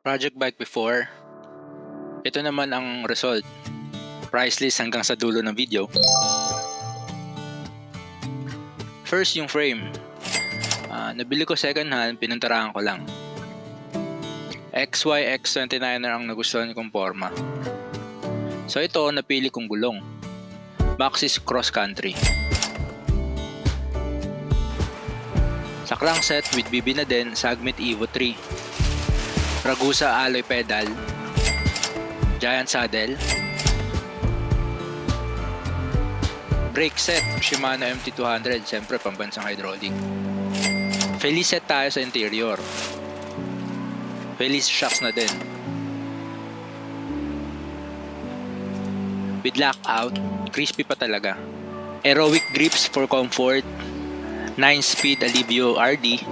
project bike before. Ito naman ang result. Price list hanggang sa dulo ng video. First yung frame. Ah, nabili ko second hand, pinantarahan ko lang. XYX29 ang nagustuhan kong forma. So ito, napili kong gulong. Maxis Cross Country. Sa crankset with BB na din, Sagmit Evo 3. Ragusa alloy pedal. Giant saddle. Brake set, Shimano MT200, siyempre pambansang hydraulic. Felice set tayo sa interior. Felice shocks na din. With lockout, crispy pa talaga. Aerowick grips for comfort. 9-speed Alivio RD.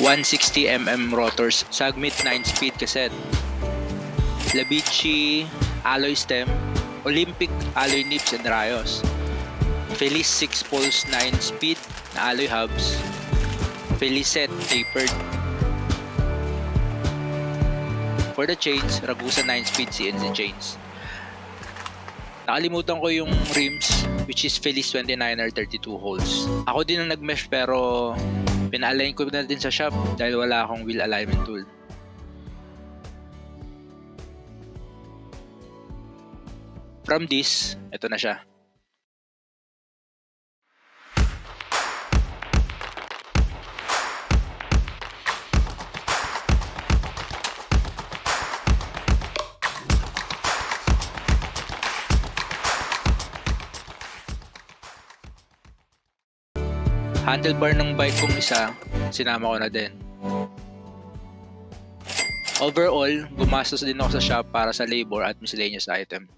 160mm rotors. Sagmit 9-speed cassette. Labici alloy stem. Olympic alloy nips and rayos. Felice 6 poles 9 speed na alloy hubs. Felicet tapered. For the chains, Ragusa 9 speed CNC chains. Nakalimutan ko yung rims which is Felice 29er 32 holes. Ako din ang nag-mesh pero pina-align ko na din sa shop dahil wala akong wheel alignment tool. From this, ito na siya. Handlebar ng bike kong isa, sinama ko na din. Overall, gumastos din ako sa shop para sa labor at miscellaneous item.